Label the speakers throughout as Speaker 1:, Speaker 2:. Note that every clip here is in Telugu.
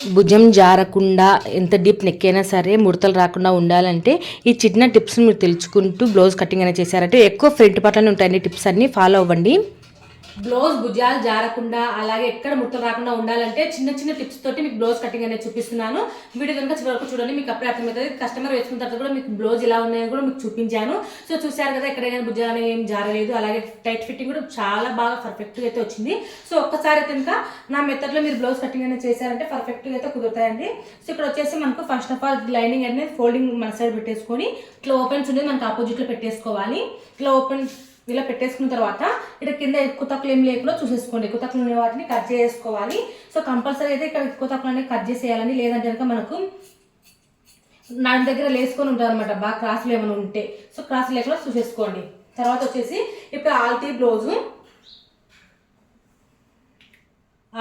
Speaker 1: భుజం జారకుండా ఎంత డీప్ నెక్ అయినా సరే ముడతలు రాకుండా ఉండాలంటే ఈ చిన్న టిప్స్ మీరు తెలుసుకుంటూ బ్లౌజ్ కటింగ్ అనేది చేశారంటే ఎక్కువ ఫ్రంట్ పట్లనే ఉంటాయండి టిప్స్ అన్ని ఫాలో అవ్వండి. బ్లౌజ్ భుజాలు జారకుండా అలాగే ఎక్కడ ముట్టలు రాకుండా ఉండాలంటే చిన్న చిన్న టిప్స్ తోటి మీకు బ్లౌజ్ కటింగ్ అనేది చూపిస్తున్నాను. వీడియో కనుక చివరకు చూడండి మీకు అప్పుడే అర్థమవుతుంది. కస్టమర్ వేసుకున్న తర్వాత కూడా మీకు బ్లౌజ్ ఎలా ఉన్నాయని కూడా మీకు చూపించాను. సో చూశారు కదా ఎక్కడైనా భుజాలు అనేవి ఏం జారలేదు. అలాగే టైట్ ఫిట్టింగ్ కూడా చాలా బాగా పర్ఫెక్ట్గా అయితే వచ్చింది. సో ఒక్కసారి అయితే ఇంకా నా మెథడ్లో మీరు బ్లౌజ్ కటింగ్ అనేది చేశారంటే పర్ఫెక్ట్గా అయితే కుదురుతాయండి. సో ఇక్కడ వచ్చేసి మనకు ఫస్ట్ ఆఫ్ ఆల్ లైనింగ్ అనేది ఫోల్డింగ్ మన సైడ్ పెట్టేసుకొని ఇట్లా ఓపెన్స్ ఉండేది మనకు ఆపోజిట్లో పెట్టేసుకోవాలి. ఇట్లా ఓపెన్ ఇలా పెట్టేసుకున్న తర్వాత ఇక్కడ కింద ఎక్కువ తక్కువ ఏం లేకుండా చూసేసుకోండి. ఎక్కువ తక్కువ ఉన్న వాటిని కట్ చేసుకోవాలి. సో కంపల్సరీ అయితే ఇక్కడ ఎక్కువ తక్కువ అనేది కట్ చేసేయాలని లేదంటే కనుక మనకు నా దగ్గర లేసుకొని ఉంటారు అనమాట బాగా క్రాసులు ఏమైనా ఉంటే. సో క్రాస్ లేకుండా చూసేసుకోండి. తర్వాత వచ్చేసి ఇప్పుడు ఆల్తీ బ్లౌజు.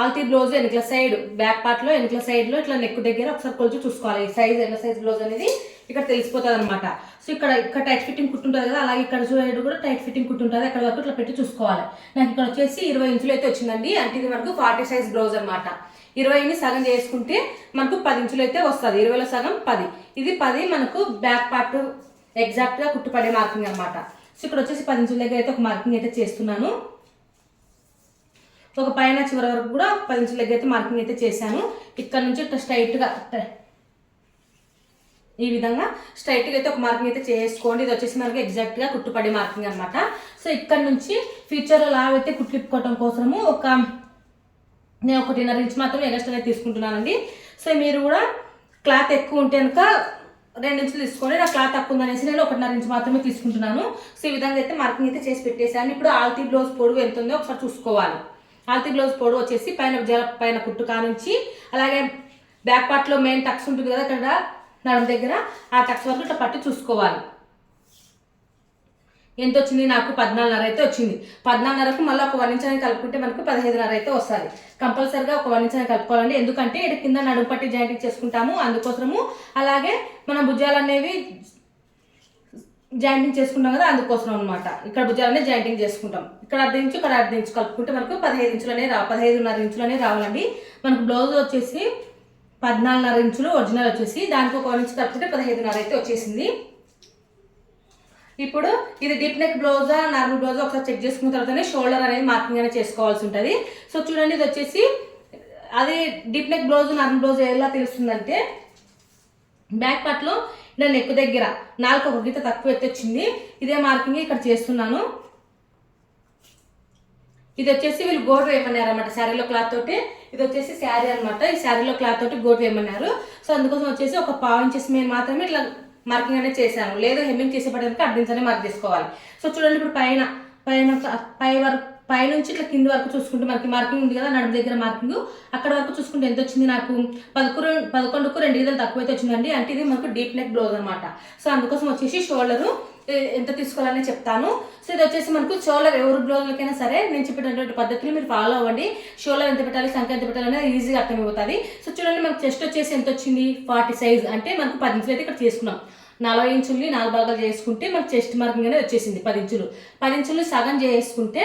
Speaker 1: ఆల్తీ బ్లౌజ్ వెనుకల సైడ్ బ్యాక్ పార్ట్లో వెనకల సైడ్లో ఇట్లా నెక్ దగ్గర ఒకసారి కొలిచి చూసుకోవాలి. సైజ్ ఎన్న సైజ్ బ్లౌజ్ అనేది ఇక్కడ తెలిసిపోతుంది అనమాట సో ఇక్కడ ఇక్కడ టైట్ ఫిట్టింగ్ కుట్టుంటుంది కదా అలాగే ఇక్కడ సైడ్ కూడా టైట్ ఫిట్టింగ్ కుట్టుంటుంది. అక్కడ వరకు ఇట్లా పెట్టి చూసుకోవాలి. నాకు ఇక్కడ వచ్చేసి ఇరవై ఇంచులు అయితే వచ్చిందండి. అంటే ఇది మనకు ఫార్టీ సైజ్ బ్లౌజ్ అనమాట ఇరవైని సగం చేసుకుంటే మనకు పది ఇంచులు అయితే వస్తుంది. ఇరవైలో సగం పది. ఇది పది మనకు బ్యాక్ పార్ట్ ఎగ్జాక్ట్గా కుట్టుపడే మార్కింగ్ అనమాట సో ఇక్కడ వచ్చేసి పది ఇంచుల దగ్గర అయితే ఒక మార్కింగ్ అయితే చేస్తున్నాను. ఒక పైన చివరి వరకు కూడా పది ఇంచుల దగ్గర అయితే మార్కింగ్ అయితే చేశాను. ఇక్కడ నుంచి స్ట్రైట్గా ఈ విధంగా స్ట్రైట్గా అయితే ఒక మార్కింగ్ అయితే చేసుకోండి. ఇది వచ్చేసి మనకి ఎగ్జాక్ట్గా కుట్టుపడే మార్కింగ్ అనమాట సో ఇక్కడ నుంచి ఫ్యూచర్లో లావ్ అయితే కుట్లిప్పుకోవటం కోసము ఒక నేను ఒకటిన్నర ఇంచ్ మాత్రం ఎగస్ట్రా అనేది తీసుకుంటున్నానండి. సో మీరు కూడా క్లాత్ ఎక్కువ ఉంటే కనుక రెండు ఇంచులు తీసుకోండి. నా క్లాత్ తక్కువ ఉందనేసి నేను ఒకటిన్నర ఇంచ్ మాత్రమే తీసుకుంటున్నాను. సో ఈ విధంగా అయితే మార్కింగ్ అయితే చేసి పెట్టేశాను. ఇప్పుడు ఆల్తీ బ్లౌజ్ పొడవు ఎంత ఉందో ఒకసారి చూసుకోవాలి. ఆల్తీ బ్లౌజ్ పొడవు వచ్చేసి పైన జల పైన కుట్టు కానుంచి అలాగే బ్యాక్ పార్ట్లో మెయిన్ టక్స్ ఉంటుంది కదా ఇక్కడ నడుం దగ్గర ఆ టక్స్ వరకు ఇట్లా పట్టి చూసుకోవాలి. ఎంత వచ్చింది? నాకు పద్నాలుగున్నర అయితే వచ్చింది. పద్నాలుగున్నరకు మళ్ళీ ఒక వన్ ఇంచ్ కలుపుకుంటే మనకు పదహైదున్నర అయితే వస్తుంది. కంపల్సరిగా ఒక వన్ ఇంచ్ కలుపుకోవాలండి. ఎందుకంటే ఇక్కడ కింద నడుము పట్టి జాయింటింగ్ చేసుకుంటాము. అందుకోసము అలాగే మన భుజాలు అనేవి జాయింటింగ్ చేసుకుంటాం కదా అందుకోసం అనమాట ఇక్కడ భుజాలనే జాయింటింగ్ చేసుకుంటాం. ఇక్కడ అర్ధ ఇంచు ఇక్కడ అర్ధ ఇంచు కలుపుకుంటే మనకు పదిహేను ఇంచులనే రా పదహైదున్నర ఇంచులనే రావాలండి. మనకు బ్లౌజ్ వచ్చేసి పద్నాలుగున్నర ఇంచులు ఒరిజినల్ వచ్చేసి దానికి ఒక ఇంచు కలుపుకుంటే పదహైదున్నర అయితే వచ్చేసింది. ఇప్పుడు ఇది డీప్ నెక్ బ్లౌజా నార్మల్ బ్లౌజా ఒకసారి చెక్ చేసుకున్న తర్వాతనే షోల్డర్ అనేది మార్కింగ్ అనేది చేసుకోవాల్సి ఉంటుంది. సో చూడండి ఇది వచ్చేసి అది deep neck blouse normal blouse ఎలా తెలుస్తుందంటే బ్యాక్ పార్ట్లో ఇలా నెక్ దగ్గర. నాలుగు ఒక గీత తక్కువ ఎత్తి వచ్చింది ఇదే మార్కింగ్ ఇక్కడ చేస్తున్నాను. ఇది వచ్చేసి వీళ్ళు గోటు వేయమన్నారు అనమాట శారీలో క్లాత్ తోటి. ఇది వచ్చేసి శారీ అనమాట ఈ శారీలో క్లాత్ తోటి గోటు వేయమన్నారు. సో అందుకోసం వచ్చేసి ఒక పావు ఇంచెస్ మేము మాత్రమే ఇట్లా మార్కింగ్ అనేది చేశాను. లేదా హెమ్మింగ్ చేసేపడానికి అడ్డించనే మార్క్ చేసుకోవాలి. సో చూడండి ఇప్పుడు పైన పైన పై వరకు పైనుంచి ఇట్లా కింద వరకు చూసుకుంటే మనకి మార్కింగ్ ఉంది కదా నడుము దగ్గర మార్కింగ్. అక్కడ వరకు చూసుకుంటే ఎంత వచ్చింది నాకు? పదకొండు పదకొండుకు రెండు గీతలు తక్కువ అయితే వచ్చిందండి. అంటే ఇది మనకు డీప్ నెక్ బ్లౌజ్ అనమాట సో అందుకోసం వచ్చేసి షోల్డరు ఎంత తీసుకోవాలని చెప్తాను. సో ఇది వచ్చేసి మనకు షోలర్ ఎవరు బ్లౌజ్లకైనా సరే నేను చెప్పినటువంటి పద్ధతిని మీరు ఫాలో అవ్వండి. షోలర్ ఎంత పెట్టాలి సంఖ్య ఎంత పెట్టాలి అనేది ఈజీగా అర్థమైపోతుంది. సో చూడండి మనకు చెస్ట్ వచ్చేసి ఎంత వచ్చింది? Forty size. అంటే మనకు పది ఇంచులు అయితే ఇక్కడ చేసుకున్నాం. నలభై ఇంచుల్ని నాలుగు భాగాలు చేసుకుంటే మనకు చెస్ట్ మార్కింగ్ అనేది వచ్చేసింది పది ఇంచులు. పది ఇంచులు సగం చేసుకుంటే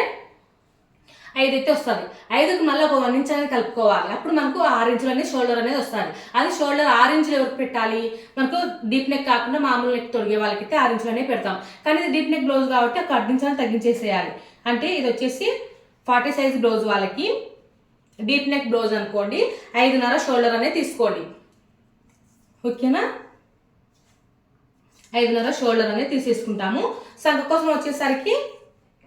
Speaker 1: ఐదు అయితే వస్తుంది. ఐదుకి మళ్ళీ ఒక వన్ ఇంచ్ అనేది కలుపుకోవాలి. అప్పుడు మనకు ఆరు ఇంచులు అనేది షోల్డర్ అనేది వస్తుంది. అది షోల్డర్ ఆరు ఇంచులు ఎవరికి పెట్టాలి? మనకు డీప్ నెక్ కాకుండా మామూలు నెక్ తొడిగే వాళ్ళకైతే ఆరు ఇంచులు అనేది పెడతాం. కానీ ఇది డీప్ నెక్ బ్లౌజ్ కాబట్టి ఒక అడ్డు ఇంచులను తగ్గించేసేయాలి. అంటే ఇది వచ్చేసి ఫార్టీ సైజ్ బ్లౌజ్ వాళ్ళకి డీప్ నెక్ బ్లౌజ్ అనుకోండి ఐదున్నర షోల్డర్ అనేది తీసుకోండి. ఓకేనా? ఐదున్నర షోల్డర్ అనేది తీసేసుకుంటాము. సంఖ కోసం వచ్చేసరికి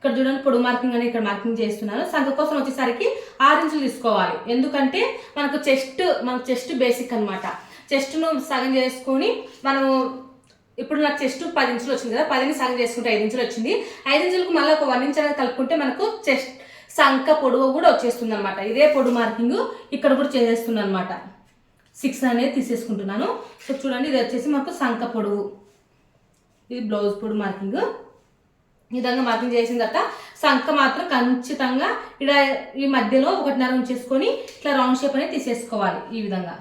Speaker 1: ఇక్కడ చూడండి పొడుగు మార్కింగ్ అని ఇక్కడ మార్కింగ్ చేస్తున్నాను. సంఖ కోసం వచ్చేసరికి ఆరు ఇంచులు తీసుకోవాలి. ఎందుకంటే మనకు చెస్ట్ మనకు చెస్ట్ బేసిక్ అనమాట చెస్ట్ను సగం చేసుకొని మనము ఇప్పుడు నాకు చెస్ట్ పది ఇంచులు వచ్చింది కదా పదిని సగం చేసుకుంటే ఐదు ఇంచులు వచ్చింది. ఐదు ఇంచులకు మళ్ళీ ఒక వన్ ఇంచ్ అనేది కలుపుకుంటే మనకు చెస్ట్ సంఖ పొడవు కూడా వచ్చేస్తుంది అనమాట ఇదే పొడు మార్కింగ్ ఇక్కడ కూడా చేసేస్తున్నాను అనమాట సిక్స్ అనేది తీసేసుకుంటున్నాను. సో చూడండి ఇది వచ్చేసి మనకు సంఖ పొడవు ఇది బ్లౌజ్ పొడు మార్కింగ్ విధంగా మార్కింగ్ చేసిన తర్వాత సంఖ మాత్రం ఖచ్చితంగా ఇక్కడ ఈ మధ్యలో ఒకటిన్నర ఉంచేసుకొని ఇట్లా రౌండ్ షేప్ అనేది తీసేసుకోవాలి ఈ విధంగా.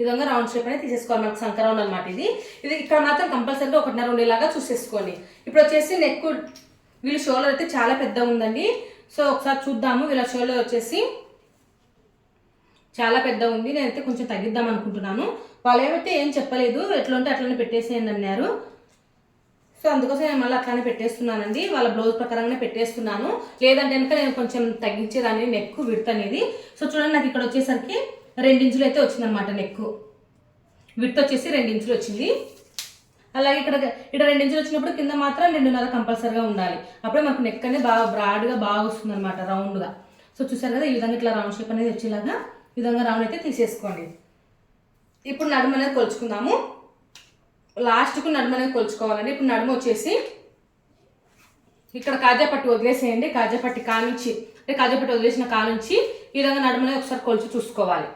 Speaker 1: ఈ విధంగా రౌండ్ షేప్ అనేది తీసేసుకోవాలి మనకు సంఖ రౌండ్ అనమాట ఇది. ఇది ఇక్కడ మాత్రం కంపల్సరీగా ఒకటిన్నర ఉండేలాగా చూసేసుకోండి. ఇప్పుడు వచ్చేసి నెక్ వీళ్ళు షోల్డర్ అయితే చాలా పెద్దగా ఉందండి. సో ఒకసారి చూద్దాము వీళ్ళ షోల్డర్ వచ్చేసి చాలా పెద్ద ఉంది. నేనైతే కొంచెం తగ్గిద్దాం అనుకుంటున్నాను. వాళ్ళు ఏమైతే ఏం చెప్పలేదు ఎట్లుంటే అట్లనే పెట్టేసేయండి అన్నారు. సో అందుకోసం నేను మళ్ళీ అట్లానే పెట్టేస్తున్నానండి. వాళ్ళ బ్లౌజ్ ప్రకారంగానే పెట్టేస్తున్నాను. లేదంటే కనుక నేను కొంచెం తగ్గించేదాన్ని నెక్ విడత అనేది. సో చూడండి నాకు ఇక్కడ వచ్చేసరికి రెండించులు అయితే వచ్చిందనమాట నెక్ విడత వచ్చేసి రెండించులు వచ్చింది. అలాగే ఇక్కడ ఇక్కడ రెండించులు వచ్చినప్పుడు కింద మాత్రం రెండున్నర కంపల్సరీగా ఉండాలి. అప్పుడే మనకు నెక్ అనేది బాగా బ్రాడ్గా బాగా వస్తుంది అనమాట రౌండ్గా సో చూసారు కదా ఈ విధంగా ఇట్లా రౌండ్ షేప్ అనేది వచ్చేలాగా విధంగా రౌండ్ అయితే తీసేసుకోండి. ఇప్పుడు నడుము అనేది కొలుచుకుందాము. లాస్ట్కు నడుము అనేది కొలుచుకోవాలండి. ఇప్పుడు నడుము వచ్చేసి ఇక్కడ కాజాపట్టి వదిలేసేయండి. కాజాపట్టి కానుంచి అంటే కాజాపట్టి వదిలేసిన కానుంచి ఈ విధంగా నడుము అనేది ఒకసారి కొలిచి చూసుకోవాలి.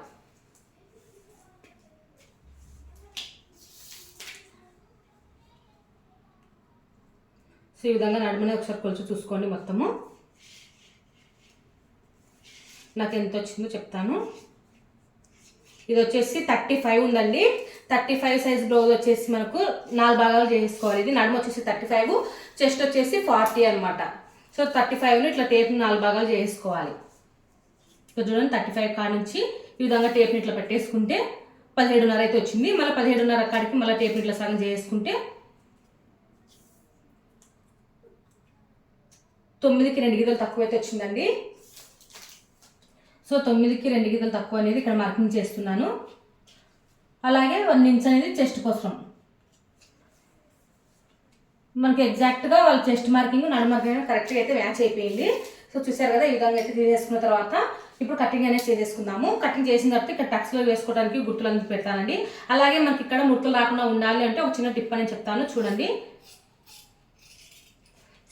Speaker 1: సో ఈ విధంగా నడుమునే ఒకసారి కొలిచి చూసుకోండి మొత్తము. నాకు ఎంత వచ్చిందో చెప్తాను. ఇది వచ్చేసి థర్టీ ఫైవ్ ఉందండి. థర్టీ ఫైవ్ సైజ్ బ్లౌజ్ వచ్చేసి మనకు నాలుగు భాగాలు చేసుకోవాలి ఇది నడుము వచ్చేసి థర్టీ ఫైవ్ చెస్ట్ వచ్చేసి ఫార్టీ అనమాట సో థర్టీ ఫైవ్ను ఇట్లా టేప్ని నాలుగు భాగాలు చేసుకోవాలి ఇక్కడ చూడండి థర్టీ ఫైవ్ కాడ నుంచి ఈ విధంగా టేప్ని ఇట్లా పెట్టేసుకుంటే పదిహేడున్నర అయితే వచ్చింది. మళ్ళీ పదిహేడున్నర కాడికి మళ్ళీ టేప్ని ఇట్లా సగం చేసుకుంటే తొమ్మిదికి రెండు గీతలు తక్కువ అయితే వచ్చిందండి. సో తొమ్మిదికి రెండు గీతలు తక్కువ అనేది ఇక్కడ మార్కింగ్ చేస్తున్నాను. అలాగే వన్ ఇంచ్ అనేది చెస్ట్ కోసం. మనకి ఎగ్జాక్ట్గా వాళ్ళ చెస్ట్ మార్కింగ్ నడు మార్కింగ్ కరెక్ట్గా అయితే మ్యాచ్ అయిపోయింది. సో చూసారు కదా ఈ విధంగా అయితే తీసేసుకున్న తర్వాత ఇప్పుడు కటింగ్ అనేది చేసేసుకుందాము. కటింగ్ చేసిన తర్వాత ఇక్కడ టక్స్లో వేసుకోవడానికి గుర్తులు అనేది పెడతానండి. అలాగే మనకి ఇక్కడ ముట్టలు రాకుండా ఉండాలి అంటే ఒక చిన్న టిప్ అని చెప్తాను చూడండి.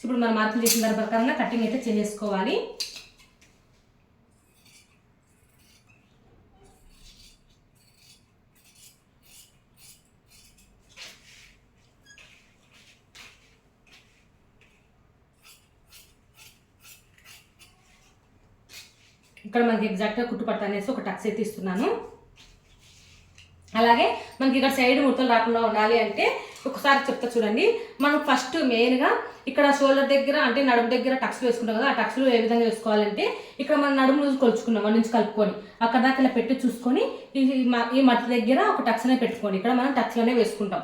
Speaker 1: ఇప్పుడు మనం మార్కింగ్ చేసిన దాని ప్రకారంగా కటింగ్ అయితే చేసేసుకోవాలి. ఇక్కడ మనకి ఎగ్జాక్ట్గా కుట్టుపట్ట అనేసి ఒక టక్స్ అయితే ఇస్తున్నాను. అలాగే మనకి ఇక్కడ సైడ్ ముడతలు రాకుండా ఉండాలి అంటే ఒకసారి చెప్తా చూడండి. మనం ఫస్ట్ మెయిన్గా ఇక్కడ షోల్డర్ దగ్గర అంటే నడుము దగ్గర టక్స్ వేసుకుంటాం కదా ఆ టక్స్లు ఏ విధంగా వేసుకోవాలంటే ఇక్కడ మనం నడుము కొలుచుకున్నాం మన నుంచి కలుపుకొని. అక్కడ దాకా ఇలా పెట్టి చూసుకొని ఈ మ- ఈ మట్టి దగ్గర ఒక టక్స్ అనేది పెట్టుకోండి ఇక్కడ మనం టక్స్లోనే వేసుకుంటాం.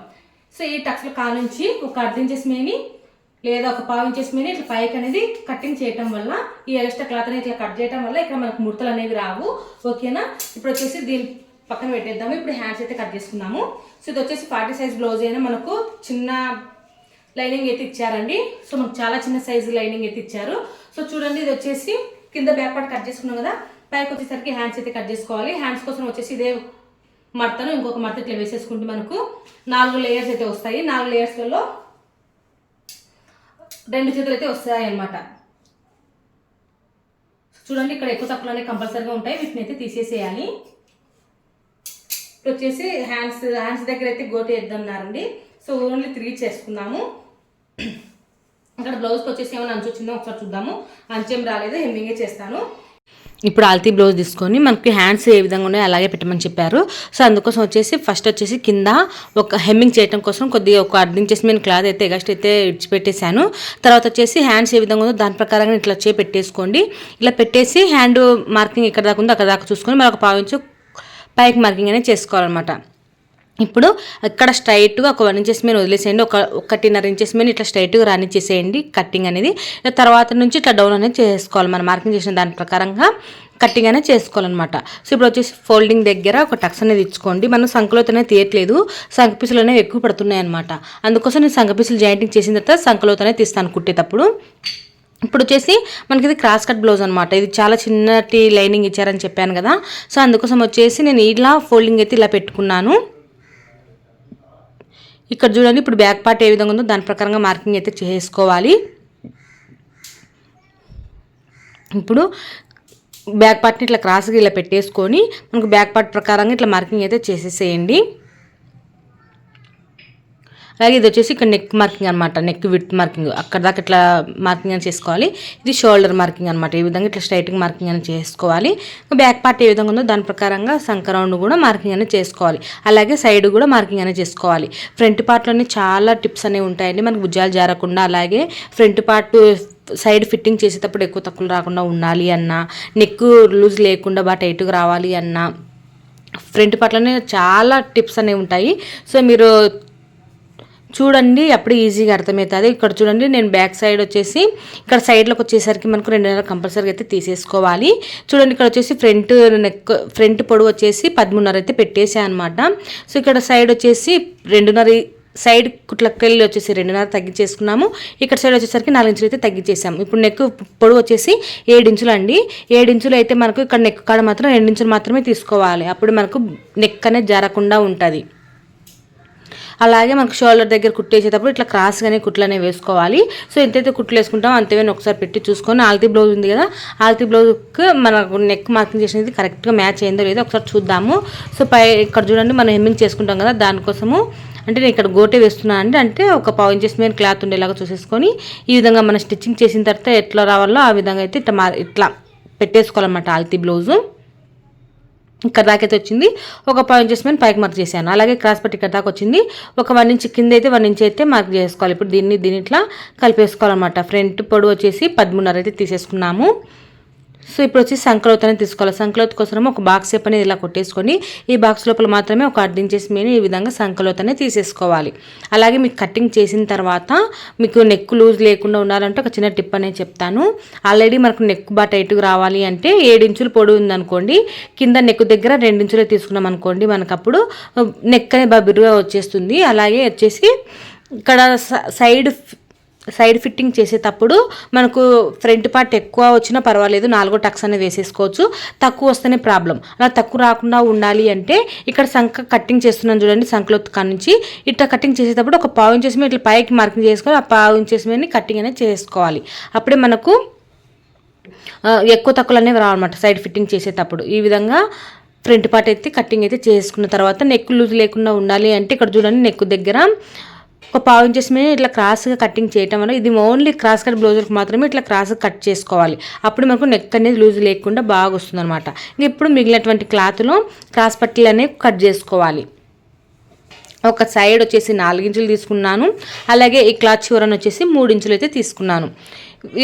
Speaker 1: సో ఈ టక్స్లో కానుంచి ఒక అర్థం చేసి మేము లేదా ఒక పావు ఇంచెస్ మీద ఇట్లా పైకి అనేది కటింగ్ చేయటం వల్ల ఈ ఎక్స్ట్రా క్లాత్ అనేది ఇట్లా కట్ చేయటం వల్ల ఇక్కడ మనకు ముడతలు అనేవి రావు. ఓకేనా ఇప్పుడు వచ్చేసి దీని పక్కన పెట్టేద్దాము. ఇప్పుడు హ్యాండ్స్ అయితే కట్ చేసుకున్నాము సో ఇది వచ్చేసి ఫార్టీ సైజ్ బ్లౌజ్ అయినా మనకు చిన్న లైనింగ్ అయితే ఇచ్చారండి. సో మనకు చాలా చిన్న సైజు లైనింగ్ అయితే ఇచ్చారు. సో చూడండి ఇది వచ్చేసి కింద బ్యాక్ పార్ట్ కట్ చేసుకున్నాం కదా? పైకి వచ్చేసరికి హ్యాండ్స్ అయితే కట్ చేసుకోవాలి. హ్యాండ్స్ కోసం వచ్చేసి ఇదే మడతను ఇంకొక మడత ఇట్లా వేసేసుకుంటే మనకు నాలుగు లేయర్స్ అయితే వస్తాయి. నాలుగు లేయర్స్లలో రెండు చేతులు అయితే వస్తాయి అన్నమాట చూడండి ఇక్కడ ఎక్కువ తక్కువలోనే కంపల్సరీగా ఉంటాయి. వీటిని అయితే తీసేసేయాలి. ఇప్పుడు వచ్చేసి హ్యాండ్స్ హ్యాండ్స్ దగ్గర అయితే గోటి వేద్దామన్నారండి. సో ఓన్లీ త్రీ చేసుకుందాము. ఇక్కడ బ్లౌజ్కి వచ్చేసి ఏమైనా అంచు వచ్చిందో ఒకసారి చూద్దాము. అంచేం రాలేదు హెమ్మింగే చేస్తాను.
Speaker 2: ఇప్పుడు ఆల్తీ బ్లౌజ్ తీసుకొని మనకి హ్యాండ్స్ ఏ విధంగా ఉన్నాయో అలాగే పెట్టమని చెప్పారు. సో అందుకోసం వచ్చేసి ఫస్ట్ వచ్చేసి కింద ఒక హెమ్మింగ్ చేయడం కోసం కొద్దిగా ఒక అర్థం చేసి నేను క్లాత్ అయితే ఎగస్ట్ అయితే ఇడిచిపెట్టేశాను. తర్వాత వచ్చేసి హ్యాండ్స్ ఏ విధంగా ఉందో దాని ప్రకారంగా ఇట్లా చే పెట్టేసుకోండి. ఇలా పెట్టేసి హ్యాండ్ మార్కింగ్ ఎక్కడ దాకా ఉందో అక్కడ దాకా చూసుకొని మరొక పావించు పైకి మార్కింగ్ అనేది చేసుకోవాలన్నమాట. ఇప్పుడు ఇక్కడ స్ట్రైట్గా ఒక వన్ ఇంచెస్ మీద వదిలేసేయండి. ఒక ఒకటిన్నర ఇంచెస్ మీద ఇట్లా స్ట్రైట్గా రానిచ్చేసేయండి కట్టింగ్ అనేది. తర్వాత నుంచి ఇట్లా డౌన్ అనేది చేసుకోవాలి. మనం మార్కింగ్ చేసిన దాని ప్రకారంగా కట్టింగ్ అనేది చేసుకోవాలన్నమాట. సో ఇప్పుడు వచ్చేసి ఫోల్డింగ్ దగ్గర ఒక టక్స్ అనేది ఇచ్చుకోండి. మనం సంకలోతనే తీయట్లేదు. సంకపీసులు అనేవి ఎక్కువ పడుతున్నాయి అనమాట అందుకోసం నేను సంకపీసులు జాయింటింగ్ చేసిన తర్వాత సంకలోతనే తీస్తాను కుట్టేటప్పుడు. ఇప్పుడు వచ్చేసి మనకి ఇది క్రాస్ కట్ బ్లౌజ్ అనమాట ఇది చాలా చిన్నటి లైనింగ్ ఇచ్చారని చెప్పాను కదా. సో అందుకోసం వచ్చేసి నేను ఇలా ఫోల్డింగ్ అయితే ఇలా పెట్టుకున్నాను. ఇక్కడ చూడండి ఇప్పుడు బ్యాక్ పార్ట్ ఏ విధంగా ఉందో దాని ప్రకారంగా మార్కింగ్ అయితే చేసుకోవాలి. ఇప్పుడు బ్యాక్ పార్ట్ని ఇట్లా క్రాస్గా ఇలా పెట్టేసుకొని మనకు బ్యాక్ పార్ట్ ప్రకారంగా ఇట్లా మార్కింగ్ అయితే చేసేసేయండి. అలాగే ఇది వచ్చేసి ఇక్కడ నెక్ మార్కింగ్ అనమాట నెక్ విత్ మార్కింగ్ అక్కడ దాకా ఇట్లా మార్కింగ్ అని చేసుకోవాలి. ఇది షోల్డర్ మార్కింగ్ అనమాట ఈ విధంగా ఇట్లా స్ట్రైట్గా మార్కింగ్ అని చేసుకోవాలి. బ్యాక్ పార్ట్ ఏ విధంగా ఉందో దాని ప్రకారంగా సంక్రౌండ్ కూడా మార్కింగ్ అనేది చేసుకోవాలి. అలాగే సైడ్ కూడా మార్కింగ్ అనేది చేసుకోవాలి. ఫ్రంట్ పార్ట్లోనే చాలా టిప్స్ అనేవి ఉంటాయండి. మనకు భుజాలు జారకుండా అలాగే ఫ్రంట్ పార్ట్ సైడ్ ఫిట్టింగ్ చేసేటప్పుడు ఎక్కువ తక్కువలు రాకుండా ఉండాలి అన్న నెక్ లూజ్ లేకుండా బాగా టైట్గా రావాలి అన్న ఫ్రంట్ పార్ట్లోనే చాలా టిప్స్ అనేవి ఉంటాయి. సో మీరు చూడండి అప్పుడు ఈజీగా అర్థమవుతుంది. ఇక్కడ చూడండి నేను బ్యాక్ సైడ్ వచ్చేసి ఇక్కడ సైడ్లోకి వచ్చేసరికి మనకు రెండున్నర కంపల్సరీగా అయితే తీసేసుకోవాలి. చూడండి ఇక్కడ వచ్చేసి ఫ్రంట్ నెక్ ఫ్రంట్ పొడవు వచ్చేసి పదమూడున్నర అయితే పెట్టేసా అనమాట సో ఇక్కడ సైడ్ వచ్చేసి రెండున్నర సైడ్ కుట్లకెళ్ళి వచ్చేసి రెండున్నర తగ్గించేసుకున్నాము. ఇక్కడ సైడ్ వచ్చేసరికి నాలుగు ఇంచులు అయితే తగ్గించేసాము. ఇప్పుడు నెక్ పొడవు వచ్చేసి ఏడు ఇంచులు అండి. ఏడు ఇంచులు అయితే మనకు ఇక్కడ నెక్ కాడ మాత్రం రెండు ఇంచులు మాత్రమే తీసుకోవాలి. అప్పుడు మనకు నెక్ అనేది జారకుండా ఉంటుంది. అలాగే మనకు షోల్డర్ దగ్గర కుట్టేసేటప్పుడు ఇట్లా క్రాస్గానే కుట్లు అనేవి వేసుకోవాలి. సో ఎంతైతే కుట్లు వేసుకుంటామో అంతేమైనా ఒకసారి పెట్టి చూసుకొని ఆల్తీ బ్లౌజ్ ఉంది కదా ఆల్తీ బ్లౌజ్కి మనకు నెక్ మార్కింగ్ చేసినది కరెక్ట్గా మ్యాచ్ అయిందో లేదో ఒకసారి చూద్దాము. సో పై ఇక్కడ చూడండి మనం హెమ్మింగ్ చేసుకుంటాం కదా దానికోసము. అంటే నేను ఇక్కడ గోటే వేస్తున్నాను అండి అంటే ఒక పావు ఇంచెస్ మీద క్లాత్ ఉండేలాగా చూసేసుకొని ఈ విధంగా మనం స్టిచ్చింగ్ చేసిన తర్వాత ఎట్లా రావాలో ఆ విధంగా అయితే ఇట్లా మా ఇట్లా పెట్టేసుకోవాలన్నమాట ఆల్తీ బ్లౌజు. ఇక్కడ దాకైతే వచ్చింది. ఒక పాయింట్ ఇంచెస్ మీద పైకి మార్క్ చేశాను. అలాగే క్రాస్ పట్టి ఇక్కడ దాకా వచ్చింది. ఒక వన్ ఇంచ్ కింద అయితే వన్ ఇంచ్ అయితే మార్క్ చేసుకోవాలి. ఇప్పుడు దీన్ని దీని ఇట్లా కలిపేసుకోవాలన్నమాట. ఫ్రంట్ పొడవు వచ్చేసి పదమూడున్నర అయితే తీసేసుకున్నాము. సో ఇప్పుడు వచ్చి సంక్రౌత్ అనేది తీసుకోవాలి. సంక్రౌత్ కోసం ఒక బాక్స్ షేప్ అనేది ఇలా కొట్టేసుకొని ఈ బాక్స్ లోపల మాత్రమే ఒక అర్ధించేసి మేము ఈ విధంగా సంకలోత్ అనేది తీసేసుకోవాలి. అలాగే మీకు కటింగ్ చేసిన తర్వాత మీకు నెక్ లూజ్ లేకుండా ఉండాలంటే ఒక చిన్న టిప్ అనేది చెప్తాను. ఆల్రెడీ మనకు నెక్ బా టైట్గా రావాలి అంటే ఏడించులు పొడి ఉందనుకోండి కింద నెక్ దగ్గర రెండించులే తీసుకున్నాం అనుకోండి మనకు అప్పుడు నెక్ అనేది బాగా బిరుగా వచ్చేస్తుంది. అలాగే వచ్చేసి ఇక్కడ సైడ్ సైడ్ ఫిట్టింగ్ చేసేటప్పుడు మనకు ఫ్రంట్ పార్ట్ ఎక్కువ వచ్చినా పర్వాలేదు నాలుగో టక్స్ అనేది వేసేసుకోవచ్చు. తక్కువ వస్తేనే ప్రాబ్లం. అలా తక్కువ రాకుండా ఉండాలి అంటే ఇక్కడ సంఖ కట్టింగ్ చేస్తున్నాను చూడండి సంఖలో నుంచి ఇట్లా కటింగ్ చేసేటప్పుడు ఒక పావు ఇంచెస్ మీద ఇట్లా పైకి మార్కింగ్ చేసుకోవాలి ఆ పావు ఇంచెస్ మీద కట్టింగ్ అనేది చేసుకోవాలి. అప్పుడే మనకు ఎక్కువ తక్కువలు అనేవి రావన్నమాట సైడ్ ఫిట్టింగ్ చేసేటప్పుడు. ఈ విధంగా ఫ్రంట్ పార్ట్ అయితే కటింగ్ అయితే చేసుకున్న తర్వాత నెక్ లూజ్ లేకుండా ఉండాలి అంటే ఇక్కడ చూడండి నెక్ దగ్గర ఒక పావు ఇంచెస్ మీద ఇట్లా క్రాస్గా కటింగ్ చేయటం వల్ల ఇది ఓన్లీ క్రాస్ కట్ బ్లౌజర్కి మాత్రమే ఇట్లా క్రాస్ కట్ చేసుకోవాలి. అప్పుడు మనకు నెక్ అనేది లూజ్ లేకుండా బాగా వస్తుంది అనమాట ఇప్పుడు మిగిలినటువంటి క్లాత్లో క్రాస్ పట్టీలు అనేవి కట్ చేసుకోవాలి. ఒక సైడ్ వచ్చేసి నాలుగించులు తీసుకున్నాను. అలాగే ఈ క్లాత్ చివరన వచ్చేసి మూడించులు అయితే తీసుకున్నాను.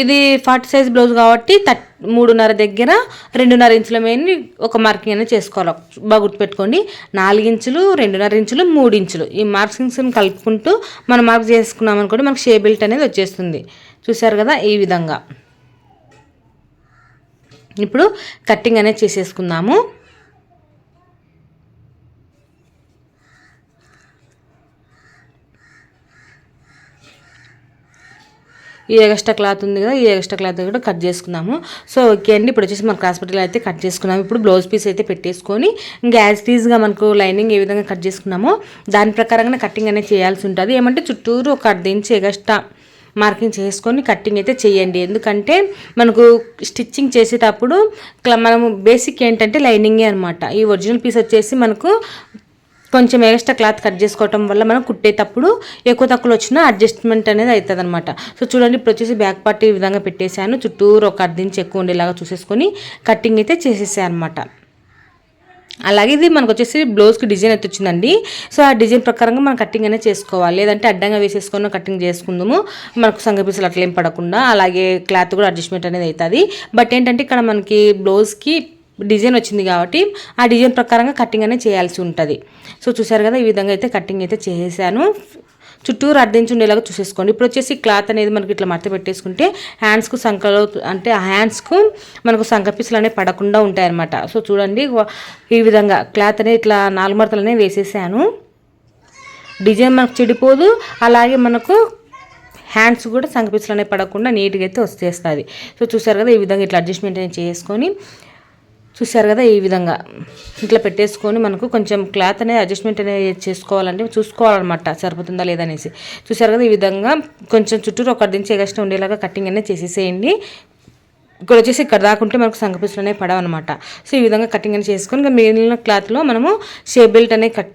Speaker 2: ఇది ఫార్టీ సైజ్ బ్లౌజ్ కాబట్టి థర్ట్ మూడున్నర దగ్గర రెండున్నర ఇంచుల మీద ఒక మార్కింగ్ అనేది చేసుకోవాలి. బాగా గుర్తుపెట్టుకోండి. నాలుగు ఇంచులు రెండున్నర ఇంచులు మూడు ఇంచులు. ఈ మార్కింగ్స్ని కలుపుకుంటూ మనం మార్క్ చేసుకున్నాం అనుకోండి మనకు షే బెల్ట్ అనేది వచ్చేస్తుంది. చూసారు కదా ఈ విధంగా. ఇప్పుడు కట్టింగ్ అనేది చేసేసుకుందాము. ఈ ఎగస్ట్రా క్లాత్ ఉంది కదా ఈ ఎగస్ట్రా క్లాత్ కూడా కట్ చేసుకున్నాము. సో ఓకే అండి. ఇప్పుడు వచ్చేసి మనకు హాస్పిటల్ అయితే కట్ చేసుకున్నాము. ఇప్పుడు బ్లౌజ్ పీస్ అయితే పెట్టేసుకొని ఇంకా యాజ్ మనకు లైనింగ్ ఏ విధంగా కట్ చేసుకున్నామో దాని ప్రకారంగా కటింగ్ అనేది చేయాల్సి ఉంటుంది. ఏమంటే చుట్టూరు ఒక అర్ధించి ఎగస్ట్రా మార్కింగ్ చేసుకొని కట్టింగ్ అయితే చేయండి. ఎందుకంటే మనకు స్టిచ్చింగ్ చేసేటప్పుడు మనము బేసిక్ ఏంటంటే లైనింగే అనమాట ఈ ఒరిజినల్ పీస్ వచ్చేసి మనకు కొంచెం ఎక్స్ట్రా క్లాత్ కట్ చేసుకోవటం వల్ల మనం కుట్టేటప్పుడు ఎక్కువ తక్కువలు వచ్చిన అడ్జస్ట్మెంట్ అనేది అవుతుంది అనమాట సో చూడండి ఇప్పుడు వచ్చేసి బ్యాక్ పార్ట్ ఈ విధంగా పెట్టేశాను. చుట్టూరు ఒక అర్ధించి ఎక్కువ ఉండేలాగా చూసేసుకొని కటింగ్ అయితే చేసేసాను అనమాట అలాగే ఇది మనకు వచ్చేసి బ్లౌజ్కి డిజైన్ అయితే వచ్చిందండి. సో ఆ డిజైన్ ప్రకారంగా మనం కటింగ్ అనేది చేసుకోవాలి. లేదంటే అడ్డంగా వేసేసుకొని కటింగ్ చేసుకుందాము. మనకు సంగ పీసులు అట్లా ఏం పడకుండా అలాగే క్లాత్ కూడా అడ్జస్ట్మెంట్ అనేది అవుతుంది బట్ ఏంటంటే ఇక్కడ మనకి బ్లౌజ్కి డిజైన్ వచ్చింది కాబట్టి ఆ డిజైన్ ప్రకారంగా కటింగ్ అనేది చేయాల్సి ఉంటుంది. సో చూసారు కదా ఈ విధంగా అయితే కటింగ్ అయితే చేసేసాను చుట్టూరు అడ్డించి ఉండేలాగా చూసేసుకోండి. ఇప్పుడు వచ్చేసి క్లాత్ అనేది మనకి ఇట్లా మడత పెట్టేసుకుంటే హ్యాండ్స్కు సంకలో అంటే ఆ హ్యాండ్స్కు మనకు సంక పీసులు అనేవి పడకుండా ఉంటాయన్నమాట. సో చూడండి ఈ విధంగా క్లాత్ అనేది ఇట్లా నాలుగు మడతలు అనేవి వేసేసాను. డిజైన్ మనకు చెడిపోదు. అలాగే మనకు హ్యాండ్స్ కూడా సంకపిస్తులు అనేవి పడకుండా నీట్గా అయితే వచ్చేస్తుంది. సో చూసారు కదా ఈ విధంగా ఇట్లా అడ్జస్ట్మెంట్ అనేది చేసుకొని చూశారు కదా ఈ విధంగా. ఇట్లా పెట్టేసుకొని మనకు కొంచెం క్లాత్ అనేది అడ్జస్ట్మెంట్ అనేది చేసుకోవాలంటే చూసుకోవాలన్నమాట. సరిపోతుందా లేదనేసి చూశారు కదా ఈ విధంగా కొంచెం చుట్టూరు ఒక దించి ఎగస్ట్రా ఉండేలాగా కటింగ్ అనేది చేసేసేయండి. ఇక్కడ వచ్చేసి ఇక్కడ దాకుంటే మనకు సంగపీసులు అనేవి పడవన్నమాట. సో ఈ విధంగా కటింగ్ అనేది చేసుకొని మిగిలిన క్లాత్లో మనము షేప్ బెల్ట్ అనేది కట్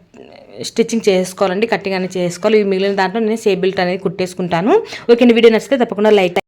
Speaker 2: స్టిచ్చింగ్ చేసుకోవాలండి. కటింగ్ అనేది చేసుకోవాలి. ఈ మిగిలిన దాంట్లో నేను సేబిల్ట్ అనేది కుట్టేసుకుంటాను. ఓకే వీడియో నచ్చితే తప్పకుండా లైక్